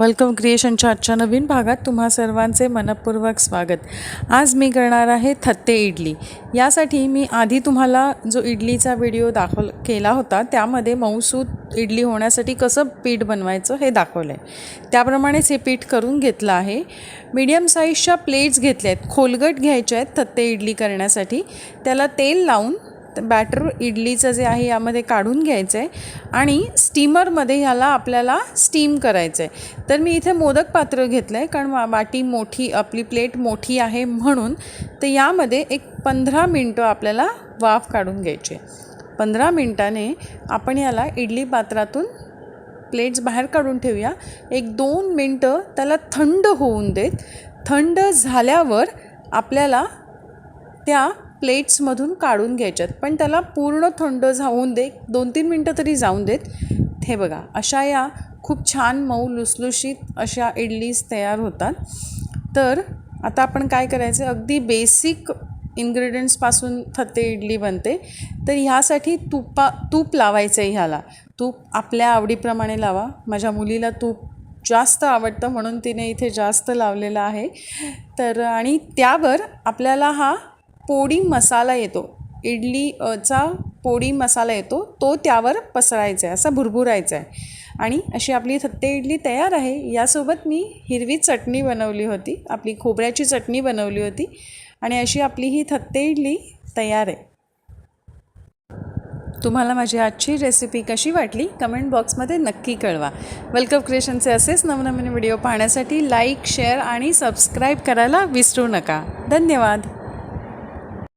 Welcome क्रिएशनच्या आजच्या नवीन भागात तुम्हा सर्वांचे मनपूर्वक स्वागत. आज मी करणार आहे थत्ते इडली. यासाठी मी आधी तुम्हाला जो इडलीचा व्हिडिओ दाखव केला होता त्यामध्ये मऊसूद इडली होण्यासाठी कसं पीठ बनवायचं हे दाखवलं आहे त्याप्रमाणेच हे पीठ करून घेतलं आहे. मीडियम साईजच्या प्लेट्स घेतल्या आहेत खोलगट घ्यायच्या आहेत थत्ते इडली करण्यासाठी. त्याला तेल लावून बॅटर इडलीचं जे आहे यामध्ये काढून घ्यायचं आहे आणि स्टीमरमध्ये ह्याला आपल्याला स्टीम करायचं आहे तर मी इथे मोदक पात्र घेतलं आहे कारण वा वाटी मोठी आपली प्लेट मोठी आहे म्हणून तर यामध्ये एक पंधरा मिनटं आपल्याला वाफ काढून घ्यायची. पंधरा मिनटाने आपण याला इडली पात्रातून प्लेट्स बाहेर काढून ठेवूया. एक दोन मिनटं त्याला थंड होऊन देत. थंड झाल्यावर आपल्याला त्या प्लेट्समधून काढून घ्यायच्यात. पण त्याला पूर्ण थंड जाऊन दे. दोन तीन मिनटं तरी जाऊन देत. हे बघा अशा या खूप छान मऊ लुसलुशीत अशा इडलीज तयार होतात. तर आता आपण काय करायचं? अगदी बेसिक इन्ग्रेडियंट्सपासून थत्ते इडली बनते. तर ह्यासाठी तुपा तूप लावायचं आहे ह्याला. तूप आपल्या आवडीप्रमाणे लावा. माझ्या मुलीला तूप जास्त आवडतं म्हणून तिने इथे जास्त लावलेलं आहे. तर आणि त्यावर आपल्याला हा पोडी मसाला येतो. इडली चा पोडी मसाला येतो. तो त्यावर पसरायचा आहे असा भुरभुरायचा आहे. आणि अशी आपली थत्ते इडली तयार आहे. यासोबत मी हिरवी चटणी बनवली होती. आपली खोबऱ्याची चटणी बनवली होती. आणि अशी आपली ही थत्ते इडली तयार आहे. तुम्हाला माझी आजची रेसिपी कशी वाटली? कमेंट बॉक्समध्ये नक्की कळवा. वेलकम क्रिएशनचे असेच नवनवीन व्हिडिओ पाहण्यासाठी लाईक शेअर आणि सबस्क्राईब करायला विसरू नका. धन्यवाद.